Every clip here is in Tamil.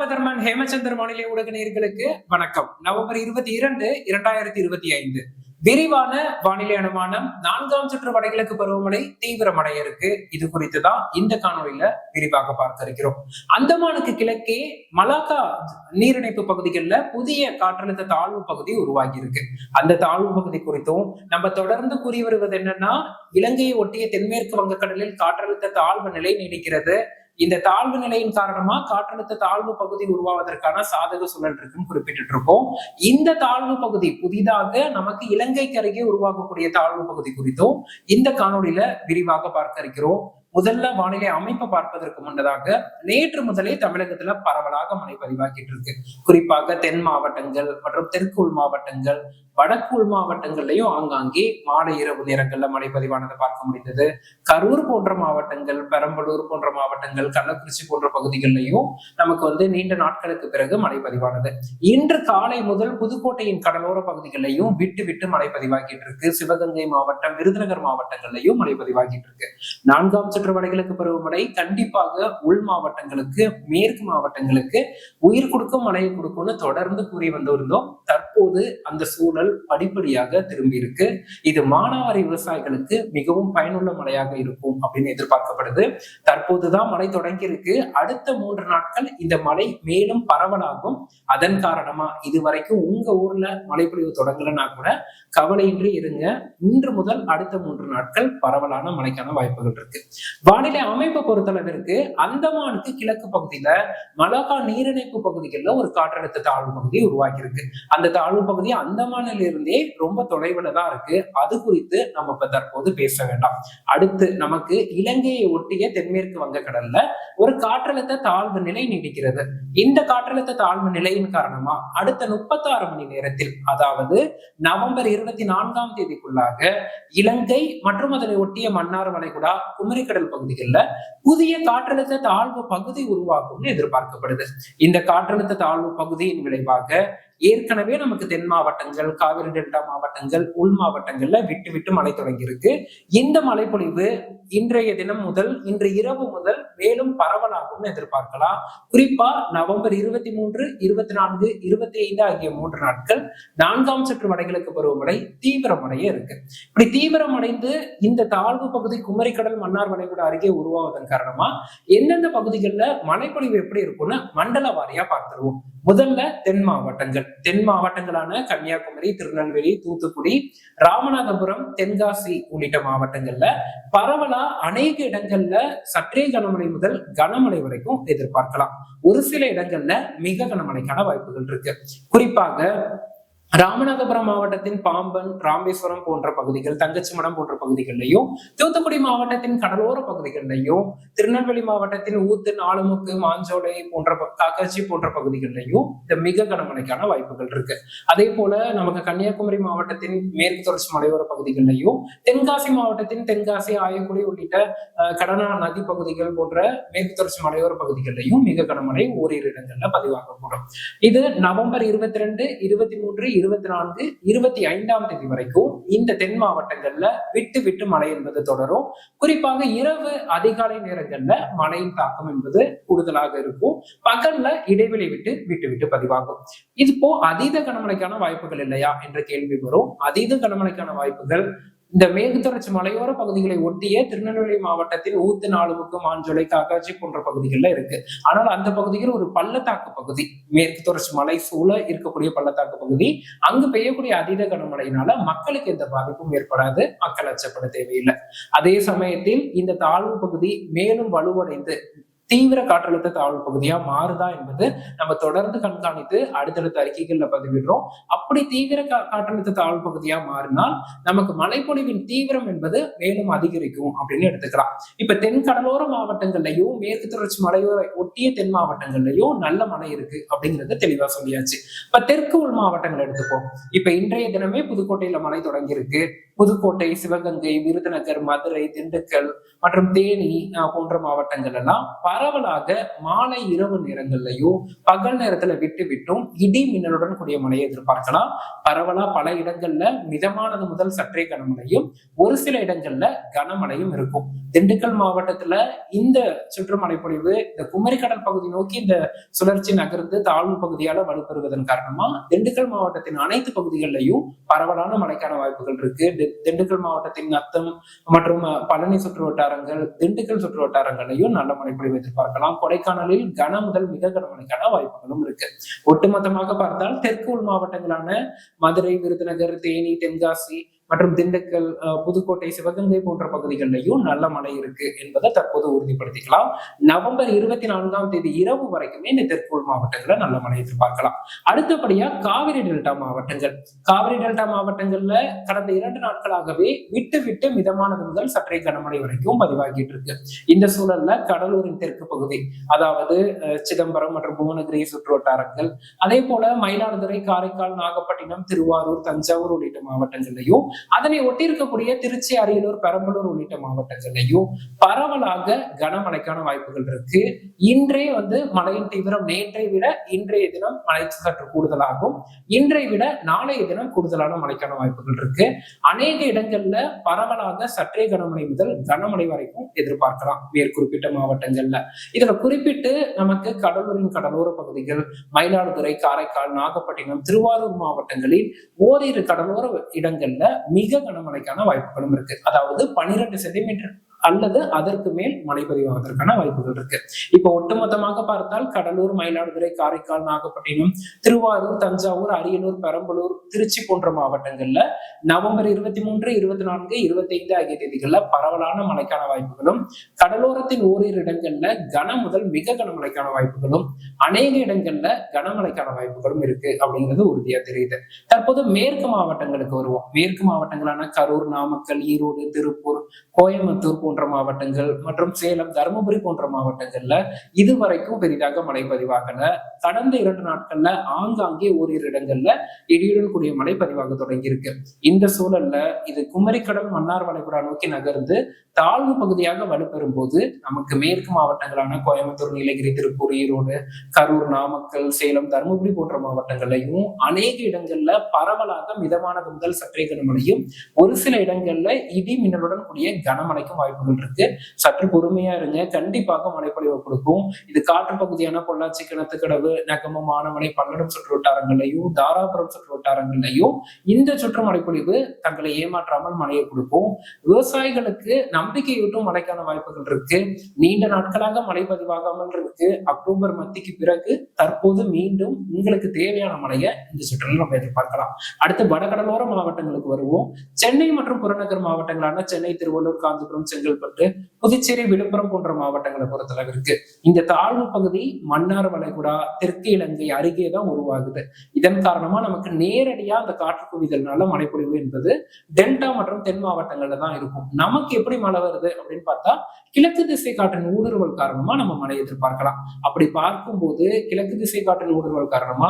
விதர்மன் ஹேமச்சந்திர வானிலை ஊடக நேர்களுக்கு வணக்கம். நவம்பர் இருபத்தி இரண்டு இரண்டாயிரத்தி இருபத்தி ஐந்து. விரிவான வானிலை அனுமானம் நான்காம் சுற்று வடகிழக்கு பருவமழை தீவிரமடைய இருக்கு. இது குறித்து தான் இந்த காணொலியில விரிவாக பார்க்க இருக்கிறோம். அந்தமானுக்கு கிழக்கே மலாக்கா நீரிணைப்பு பகுதிகளில் புதிய காற்றழுத்த தாழ்வு பகுதி உருவாகி இருக்கு. அந்த தாழ்வு பகுதி குறித்தும் நம்ம தொடர்ந்து கூறி வருவது என்னன்னா இலங்கையை ஒட்டிய தென்மேற்கு வங்கக்கடலில் காற்றழுத்த தாழ்வு நிலை நீடிக்கிறது. இந்த தாழ்வு நிலையின் காரணமா காற்றழுத்த தாழ்வு பகுதி உருவாவதற்கான சாதக சூழல் இருக்குன்னு குறிப்பிட்டு இருக்கோம் இந்த தாழ்வு பகுதி புதிதாக நமக்கு இலங்கைக்கு அருகே உருவாகக்கூடிய தாழ்வு பகுதி குறித்தும் இந்த காணொலியில விரிவாக பார்க்க இருக்கிறோம். முதல்ல வானிலை அமைப்பை பார்ப்பதற்கு முன்னதாக நேற்று முதலே தமிழகத்துல பரவலாக மழை பதிவாகிட்டு இருக்கு. குறிப்பாக தென் மாவட்டங்கள் மற்றும் தெற்கு உள் மாவட்டங்கள் வடக்கு உள் மாவட்டங்கள்லயும் ஆங்காங்கே மாலை இரவு நேரங்கள்ல மழை பதிவானதை பார்க்க முடிந்தது. கரூர் போன்ற மாவட்டங்கள் பெரம்பலூர் போன்ற மாவட்டங்கள் கள்ளக்குறிச்சி போன்ற பகுதிகளிலையும் நமக்கு வந்து நீண்ட நாட்களுக்கு பிறகு மழை பதிவானது. இன்று காலை முதல் புதுக்கோட்டையின் கடலோர பகுதிகளிலையும் விட்டு விட்டு மழை பதிவாகிட்டு இருக்கு. சிவகங்கை மாவட்டம் விருதுநகர் மாவட்டங்கள்லையும் மழை பதிவாகிட்டு இருக்கு. நான்காம் சுற்று வடகிழக்கு பருவமழை கண்டிப்பாக உள் மாவட்டங்களுக்கு மேற்கு மாவட்டங்களுக்கு உயிர் கொடுக்கும் மழையை கொடுக்கும்னு தொடர்ந்து கூறி வந்திருந்தோம். தற்போது அந்த சூழல் படிப்படியாக திரும்பி இருக்கு. இது மானாவாரி விவசாயிகளுக்கு மிகவும் பயனுள்ள மழையாக இருக்கும் அப்படின்னு எதிர்பார்க்கப்படுது. தற்போதுதான் மழை தொடங்கி இருக்கு. அடுத்த மூன்று நாட்கள் இந்த மழை மேலும் பரவலாகும். அதன் காரணமா இதுவரைக்கும் உங்க ஊர்ல மழைப்பொழிவு தொடங்கலன்னா கூட கவலையின்றி இருங்க. இன்று முதல் அடுத்த மூன்று நாட்கள் பரவலான மழைக்கான வாய்ப்புகள் இருக்கு. வானிலை அமைப்பை பொறுத்தளவிற்கு அந்தமானுக்கு கிழக்கு பகுதியில மலாக்கா நீரிணைப்பு பகுதிகளில் ஒரு காற்றழுத்த தாழ்வு பகுதி உருவாக்கியிருக்கு. அந்த தாழ்வு பகுதி அந்தமானில இருந்தே ரொம்ப தொலைவில் தான் இருக்கு. அது குறித்து நம்ம இப்ப தற்போது பேச வேண்டாம். அடுத்து நமக்கு இலங்கையை ஒட்டிய தென்மேற்கு வங்கக்கடல்ல ஒரு காற்றழுத்த தாழ்வு நிலை நீடிக்கிறது. இந்த காற்றழுத்த தாழ்வு நிலையின் காரணமா அடுத்த முப்பத்தாறு மணி நேரத்தில் அதாவது நவம்பர் இருபத்தி நான்காம் தேதிக்குள்ளாக இலங்கை மற்றும் அதனை ஒட்டிய மன்னார் வளைகுடா குமரிக்கடல் பகுதிகளில் புதிய காற்றழுத்த தாழ்வு பகுதி உருவாகும்னு எதிர்பார்க்கப்படுது. இந்த காற்றழுத்த தாழ்வு பகுதியின் விளைவாக ஏற்கனவே நமக்கு தென் மாவட்டங்கள் காவிரி டெல்டா மாவட்டங்கள் உள் மாவட்டங்கள்ல விட்டு விட்டு மழை தொடங்கி இருக்கு இந்த மழைப்பொழிவு இன்றைய தினம் முதல் இன்று இரவு முதல் மேலும் பரவலாகும்னு எதிர்பார்க்கலாம். குறிப்பா நவம்பர் இருபத்தி மூன்று இருபத்தி நான்கு இருபத்தி ஐந்து ஆகிய மூன்று நாட்கள் நான்காம் சுற்று வடகிழக்கு பருவமழை தீவிரமடைய இருக்கு. இப்படி தீவிரமடைந்து இந்த தாழ்வு பகுதி குமரிக்கடல் மன்னார் வளைகுடா அருகே உருவாவதன் காரணமா எந்தெந்த பகுதிகளில் மழைப்பொழிவு எப்படி இருக்கும்னு மண்டல வாரியா பார்த்துருவோம். முதல்ல தென் மாவட்டங்கள். தென் மாவட்டங்களான கன்னியாகுமரி திருநெல்வேலி தூத்துக்குடி ராமநாதபுரம் தென்காசி உள்ளிட்ட மாவட்டங்கள்ல பரவலா அநேக இடங்கள்ல சற்றே கனமழை முதல் கனமழை வரைக்கும் எதிர்பார்க்கலாம். ஒரு சில இடங்கள்ல மிக கனமழைக்கான வாய்ப்புகள் இருக்கு. குறிப்பாக ராமநாதபுரம் மாவட்டத்தின் பாம்பன் ராமேஸ்வரம் போன்ற பகுதிகள் தங்கச்சிமடம் போன்ற பகுதிகளிலையும் தூத்துக்குடி மாவட்டத்தின் கடலோர பகுதிகளிலையும் திருநெல்வேலி மாவட்டத்தின் ஊத்து நாலுமுக்கு மாஞ்சோலை போன்ற காக்காச்சி போன்ற பகுதிகளிலையும் இந்த மிக கனமழைக்கான வாய்ப்புகள் இருக்கு. அதே போல நமக்கு கன்னியாகுமரி மாவட்டத்தின் மேற்கு தொடர்ச்சி மலையோர பகுதிகளிலையும் தென்காசி மாவட்டத்தின் தென்காசி ஆயக்குடி உள்ளிட்ட கடனா நதி பகுதிகள் போன்ற மேற்கு தொடர்ச்சி மலையோர பகுதிகளிலையும் மிக கனமழை ஓரிரு இடங்கள்ல பதிவாகக்கூடும். இது நவம்பர் இருபத்தி ரெண்டு இருபத்தி மூன்று இருபத்தி நான்கு இருபத்தி ஐந்தாம் தேதி வரைக்கும் இந்த தென் மாவட்டங்கள்ல விட்டு விட்டு மழை என்பது தொடரும். குறிப்பாக இரவு அதிகாலை நேரங்கள்ல மழையின் தாக்கம் என்பது கூடுதலாக இருக்கும். பகல்ல இடைவெளி விட்டு விட்டு விட்டு பதிவாகும். இது இப்போ அதீத கனமழைக்கான வாய்ப்புகள் இல்லையா என்ற கேள்வி வரும். அதீத கனமழைக்கான வாய்ப்புகள் இந்த மேற்கு தொடர்ச்சி மலையோர பகுதிகளை ஒட்டிய திருநெல்வேலி மாவட்டத்தில் ஊத்து நாலுமுக்கு மாஞ்சோலை காக்காட்சி போன்ற பகுதிகளில் இருக்கு. ஆனால் அந்த பகுதியில் ஒரு பள்ளத்தாக்கு பகுதி மேற்கு தொடர்ச்சி மலை சூழ இருக்கக்கூடிய பள்ளத்தாக்கு பகுதி அங்கு பெய்யக்கூடிய அதீத கனமழையினால மக்களுக்கு எந்த பாதிப்பும் ஏற்படாது மக்கள் அச்சப்பட தேவையில்லை. அதே சமயத்தில் இந்த தாழ்வு பகுதி மேலும் வலுவடைந்து தீவிர காற்றழுத்த தாழ்வு பகுதியா மாறுதா என்பது நம்ம தொடர்ந்து கண்காணித்து அடுத்தடுத்த அறிக்கைகள்ல பதிவிடுறோம். அப்படி தீவிர காற்றழுத்த தாழ்வு பகுதியா மாறினால் நமக்கு மழைப்பொழிவின் தீவிரம் என்பது மேலும் அதிகரிக்கும் அப்படின்னு எடுத்துக்கலாம். இப்ப தென் கடலோர மாவட்டங்கள்லயும் மேற்கு தொடர்ச்சி மலையோர ஒட்டிய தென் மாவட்டங்கள்லயும் நல்ல மழை இருக்கு அப்படிங்கறத தெளிவா சொல்லியாச்சு. இப்ப தெற்கு உள் மாவட்டங்கள் எடுத்துப்போம். இப்ப இன்றைய தினமே புதுக்கோட்டையில மழை தொடங்கியிருக்கு. புதுக்கோட்டை சிவகங்கை விருதுநகர் மதுரை திண்டுக்கல் மற்றும் தேனி போன்ற மாவட்டங்கள் எல்லாம் பரவலாக மாலை இரவு நேரங்கள்லயும் பகல் நேரத்துல விட்டு விட்டும் இடி மின்னலுடன் கூடிய மழையை எதிர்பார்க்கலாம். பரவலா பல இடங்கள்ல மிதமானது முதல் சற்றே கனமழையும் ஒரு சில இடங்கள்ல கனமழையும் இருக்கும். திண்டுக்கல் மாவட்டத்துல இந்த சுற்றுமழை பொழிவு இந்த குமரிக்கடல் பகுதி நோக்கி இந்த சுழற்சி நகர்ந்து தாழ்வு பகுதியால வலுப்பெறுவதன் காரணமா திண்டுக்கல் மாவட்டத்தின் அனைத்து பகுதிகளிலையும் பரவலான மழைக்கான வாய்ப்புகள் இருக்கு. திண்டுக்கல் மாவட்டத்தின் நத்தம் மற்றும் பழனி சுற்று வட்டாரங்கள் திண்டுக்கல் சுற்று வட்டாரங்களையும் நல்ல மழை பொழிவு எதிர்பார்க்கலாம் கொடைக்கானலில் கன முதல் மிக கனமழைக்கான வாய்ப்புகளும் இருக்கு. ஒட்டுமொத்தமாக பார்த்தால் தெற்கு உள் மாவட்டங்களான மதுரை விருதுநகர் தேனி தென்காசி மற்றும் திண்டுக்கல் புதுக்கோட்டை சிவகங்கை போன்ற பகுதிகளிலையும் நல்ல மழை இருக்கு என்பதை தற்போது உறுதிப்படுத்திக்கலாம். நவம்பர் இருபத்தி நான்காம் தேதி இரவு வரைக்குமே இந்த தெற்கு மாவட்டங்களில் நல்ல மழை எதிர்பார்க்கலாம். அடுத்தபடியா காவிரி டெல்டா மாவட்டங்கள். காவிரி டெல்டா மாவட்டங்கள்ல கடந்த இரண்டு நாட்களாகவே விட்டு விட்டு மிதமானது முதல் சற்றே கனமழை வரைக்கும் பதிவாகிட்டு இருக்கு. இந்த சூழல்ல கடலூரின் தெற்கு பகுதி அதாவது அஹ், சிதம்பரம் மற்றும் புவனகிரி சுற்று வட்டாரங்கள் அதே போல மயிலாடுதுறை காரைக்கால் நாகப்பட்டினம் திருவாரூர் தஞ்சாவூர் உள்ளிட்ட மாவட்டங்கள்லையும் அதனை ஒட்டி இருக்கக்கூடிய திருச்சி அரியலூர் பெரம்பலூர் உள்ளிட்ட மாவட்டங்கள்லையும் பரவலாக கனமழைக்கான வாய்ப்புகள் இருக்கு. இன்றே வந்து மழையின் தீவிரம் நேற்றை விட இன்றைய தினம் மழை சற்று கூடுதலாகும். இன்றை விட நாளைய தினம் கூடுதலான மழைக்கான வாய்ப்புகள் இருக்கு. அநேக இடங்கள்ல பரவலாக சற்றே கனமழை முதல் கனமழை வரைக்கும் எதிர்பார்க்கலாம். மேற்குறிப்பிட்ட மாவட்டங்கள்ல. இதுல குறிப்பிட்டு நமக்கு கடலூரின் கடலோர பகுதிகள் மயிலாடுதுறை காரைக்கால் நாகப்பட்டினம் திருவாரூர் மாவட்டங்களில் ஓரிரு கடலோர இடங்கள்ல மிக கனமழைக்கான வாய்ப்புகளும் இருக்கு. அதாவது பனிரெண்டு சென்டிமீட்டர் அல்லது அதற்கு மேல் மழை பதிவாவதற்கான வாய்ப்புகள் இருக்கு. இப்போ ஒட்டுமொத்தமாக பார்த்தால் கடலூர் மயிலாடுதுறை காரைக்கால் நாகப்பட்டினம் திருவாரூர் தஞ்சாவூர் அரியலூர் பெரம்பலூர் திருச்சி போன்ற மாவட்டங்கள்ல நவம்பர் இருபத்தி மூன்று இருபத்தி நான்கு இருபத்தி ஐந்து ஆகிய தேதிகள்ல பரவலான மழைக்கான வாய்ப்புகளும் கடலோரத்தின் ஓரிரு இடங்கள்ல கன முதல் மிக கனமழைக்கான வாய்ப்புகளும் அநேக இடங்கள்ல கனமழைக்கான வாய்ப்புகளும் இருக்கு அப்படிங்கிறது உறுதியா தெரியுது. தற்போது மேற்கு மாவட்டங்களுக்கு வருவோம். மேற்கு மாவட்டங்களான கரூர் நாமக்கல் ஈரோடு திருப்பூர் கோயம்புத்தூர் போன்ற மாவட்டங்கள் மற்றும் சேலம் தருமபுரி போன்ற மாவட்டங்கள்ல இதுவரைக்கும் பெரிதாக மழை பதிவாகல. கடந்த இரண்டு நாட்கள்ல ஆங்காங்கே ஓரிரு இடங்கள்ல இடியுடன் கூடிய மழை பதிவாக தொடங்கி இருக்கு இந்த சூழல்ல இது குமரிக்கடல் மன்னார் வளைகுடா நோக்கி நகர்ந்து தாழ்வு பகுதியாக வலுப்பெறும் போது நமக்கு மேற்கு மாவட்டங்களான கோயம்புத்தூர் நீலகிரி திருப்பூர் ஈரோடு கரூர் நாமக்கல் சேலம் தருமபுரி போன்ற மாவட்டங்களையும் அநேக இடங்கள்ல பரவலாக மிதமானது முதல் சற்றே கனமழையும் ஒரு சில இடங்கள்ல இடி மின்னலுடன் கூடிய கனமழைக்கும் வாய்ப்புகள் இருக்கு. சற்று பொறுமையா இருங்க. கண்டிப்பாக மழைப்பொழிவு கொடுக்கும். இது காற்று பகுதியான பொள்ளாச்சி கிணத்துக்கடவு நகமம் மாணவனை பல்லடம் சுற்று வட்டாரங்கள்லையும் தாராபுரம் சுற்று வட்டாரங்கள்லையும் இந்த சுற்று மழைப்பொழிவு தங்களை ஏமாற்றாமல் மழையை கொடுக்கும். விவசாயிகளுக்கு நம்பிக்கையூட்டும் மழைக்கான வாய்ப்புகள் இருக்கு. நீண்ட நாட்களாக மழை பதிவாகாமல் இருக்கு. அக்டோபர் மத்திக்கு பிறகு தற்போது மீண்டும் உங்களுக்கு தேவையான மழையை இந்த சுற்றில் நம்ம எதிர்பார்க்கலாம். அடுத்து வடகடலோர மாவட்டங்களுக்கு வருவோம். சென்னை மற்றும் புறநகர் மாவட்டங்களான சென்னை திருவள்ளூர் காஞ்சிபுரம் செங்கல்பட்டு புதுச்சேரி விழுப்புரம் போன்ற மாவட்டங்களை பொறுத்தளவு இருக்கு. இந்த தாழ்வு பகுதி மன்னார் வளைகுடா தெற்கு இலங்கை அருகே தான் உருவாகுது. இதன் காரணமா நமக்கு நேரடியா அந்த காற்று குவிதல்னால மழைப்பொழிவு என்பது டெல்டா மற்றும் தென் மாவட்டங்கள்ல தான் இருக்கும். நமக்கு எப்படி மழை வருது அப்படின்னு பார்த்தா கிழக்கு திசை காற்றின் ஊடுருவல் காரணமா நம்ம மழை எதிர்பார்க்கலாம். அப்படி பார்க்கும்போது கிழக்கு திசை காற்றின் ஊடுருவல் காரணமா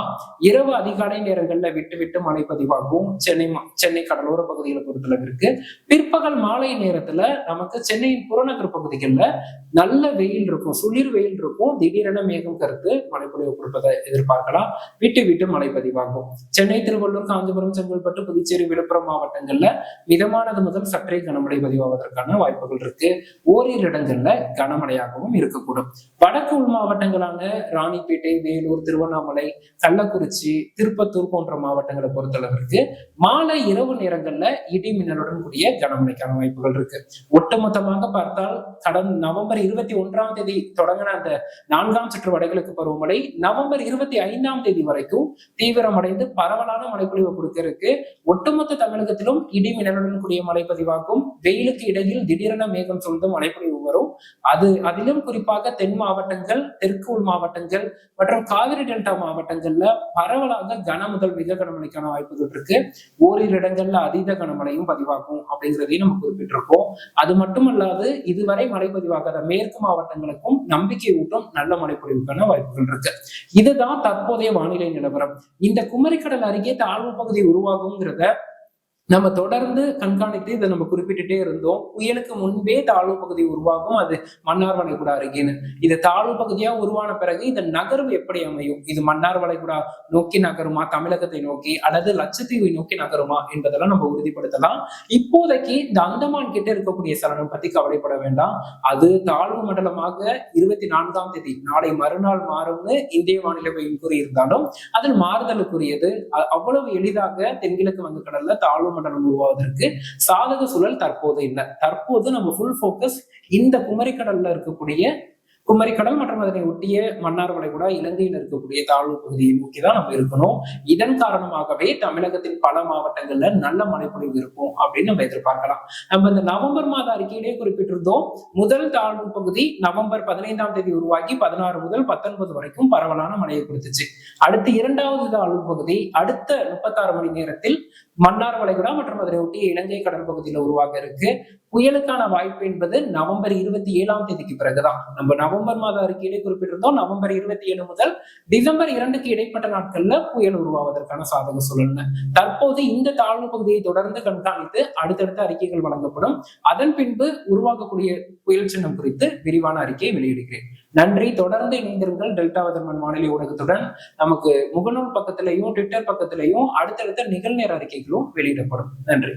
இரவு அதிகாலை நேரங்கள்ல விட்டு விட்டு மழை பதிவாகும். சென்னை சென்னை கடலோர பகுதிகளை பொறுத்தளவிற்கு பிற்பகல் மாலை நேரத்துல நமக்கு சென்னையின் புறநகர் பகுதிகளில் நல்ல வெயில் இருக்கும் சுளிர் வெயில் இருக்கும். திடீரென மேகம் கருத்து மழைப்பொழிவு கொடுப்பதை எதிர்பார்க்கலாம். விட்டு விட்டு மழை பதிவாகும். சென்னை திருவள்ளூர் காஞ்சிபுரம் செங்கல்பட்டு புதுச்சேரி விழுப்புரம் மாவட்டங்கள்ல மிதமானது முதல் சற்றே கனமழை பதிவாவதற்கான வாய்ப்புகள் இருக்கு. ஓரிரு இடங்கள்ல கனமழையாகவும் இருக்கக்கூடும். வடக்கு உள் மாவட்டங்களான ராணிப்பேட்டை வேலூர் திருவண்ணாமலை கள்ளக்குறிச்சி திருப்பத்தூர் போன்ற மாவட்டங்களை பொறுத்தளவிற்கு மாலை இரவு நேரங்கள்ல இடி மின்னலுடன் கூடிய கனமழைக்கான வாய்ப்புகள் இருக்கு. ஒட்டுமொத்த ஒட்டுமொத்தமாக பார்த்தால் கடந்த நவம்பர் இருபத்தி ஒன்றாம் தேதி தொடங்கின அந்த நான்காம் சுற்று வடகிழக்கு பருவமழை நவம்பர் இருபத்தி ஐந்தாம் தேதி வரைக்கும் தீவிரமடைந்து பரவலான மழைப்பொழிவு கொடுக்கிறதுக்கு ஒட்டுமொத்த தமிழகத்திலும் இடி மின்னலுடன் கூடிய மழை பதிவாகும். வெயிலுக்கு இடையில் திடீரென மேகம் சூழ்ந்து மழைப்பொழிவு வரும். அது அதிலும் குறிப்பாக தென் மாவட்டங்கள் தெற்கு உள் மாவட்டங்கள் மற்றும் காவிரி டெல்டா மாவட்டங்கள்ல பரவலாக கன முதல் மிக கனமழைக்கான வாய்ப்புகள் இருக்கு. ஓரிரு இடங்கள்ல அதீத கனமழையும் பதிவாகும் அப்படிங்கிறதையும் நம்ம குறிப்பிட்டிருக்கோம். அது மட்டுமல்லாது இதுவரை மழைப்பதிவாகாத மேற்கு மாவட்டங்களுக்கும் நம்பிக்கை ஊட்டும் நல்ல மழைப்பொழிவுக்கான வாய்ப்புகள் இருக்கு. இதுதான் தற்போதைய வானிலை நிலவரம். இந்த குமரிக்கடல் அருகே தாழ்வு பகுதி உருவாகுங்கிறத நம்ம தொடர்ந்து கண்காணித்து இதை நம்ம குறிப்பிட்டுட்டே இருந்தோம். புயலுக்கு முன்பே தாழ்வு பகுதி உருவாகும். அது மன்னார் வளைகுடா அருகேன்னு. இது தாழ்வு பகுதியா உருவான பிறகு இந்த நகர்வு எப்படி அமையும்? இது மன்னார் வளைகுடா நோக்கி நகருமா? தமிழகத்தை நோக்கி அல்லது லட்சத்தீவை நோக்கி நகருமா? என்பதெல்லாம் நம்ம உறுதிப்படுத்தலாம். இப்போதைக்கு இந்த அந்தமான் கிட்ட இருக்கக்கூடிய சலனம் பத்தி கவலைப்பட வேண்டாம். அது தாழ்வு மண்டலமாக இருபத்தி நான்காம் தேதி நாளை மறுநாள் மாறும்னு இந்திய மாநிலம் கூறியிருந்தாலும் அதில் மாறுதலுக்குரியது அவ்வளவு எளிதாக தென்கிழக்கு வங்கக்கடல்ல தாழ்வு மண்டலம் உருவாவதற்கு சாதக சூழல் தற்போது இல்லை. தற்போது நம்ம ஃபுல் ஃபோக்கஸ் இந்த குமரிக்கடல்ல இருக்கக்கூடிய குமரிக்கடல் மற்றும் அதனை ஒட்டிய மன்னார் வளைகுடா இலங்கையில் இருக்கக்கூடிய தாழ்வு பகுதியை நோக்கி தான் நம்ம இருக்கணும். இதன் காரணமாகவே தமிழகத்தின் பல மாவட்டங்கள்ல நல்ல மழைப்பொழிவு இருக்கும் அப்படின்னு நம்ம எதிர்பார்க்கலாம். நம்ம இந்த நவம்பர் மாத அறிக்கையிலே குறிப்பிட்டிருந்தோம் முதல் தாழ்வு பகுதி நவம்பர் பதினைந்தாம் தேதி உருவாகி பதினாறு முதல் பத்தொன்பது வரைக்கும் பரவலான மழையை கொடுத்துச்சு. அடுத்து இரண்டாவது தாழ்வு பகுதி அடுத்த முப்பத்தாறு மணி நேரத்தில் மன்னார் வளைகுடா மற்றும் அதனை ஒட்டிய இலங்கை கடல் பகுதியில உருவாக இருக்கு. புயலுக்கான வாய்ப்பு என்பது நவம்பர் இருபத்தி ஏழாம் தேதிக்கு பிறகுதான். நம்ம நவம்பர் மாத அறிக்கையிலே குறிப்பிட்டிருந்தோம். நவம்பர் இருபத்தி ஏழு முதல் டிசம்பர் இரண்டுக்கு இடைப்பட்ட நாட்கள்ல புயல் உருவாவதற்கான சாதக சூழல்னு. தற்போது இந்த தாழ்வு பகுதியை தொடர்ந்து கண்காணித்து அடுத்தடுத்த அறிக்கைகள் வழங்கப்படும். அதன் பின்பு உருவாகக்கூடிய புயல் சின்னம் குறித்து விரிவான அறிக்கையை வெளியிடுகிறேன். நன்றி. தொடர்ந்து இணைந்திருங்கள் டெல்டா வதர்மன் வானொலி ஊடகத்துடன். நமக்கு முகநூல் பக்கத்திலையும் ட்விட்டர் பக்கத்திலையும் அடுத்தடுத்த நிகழ்நேர அறிக்கைகளும் வெளியிடப்படும். நன்றி.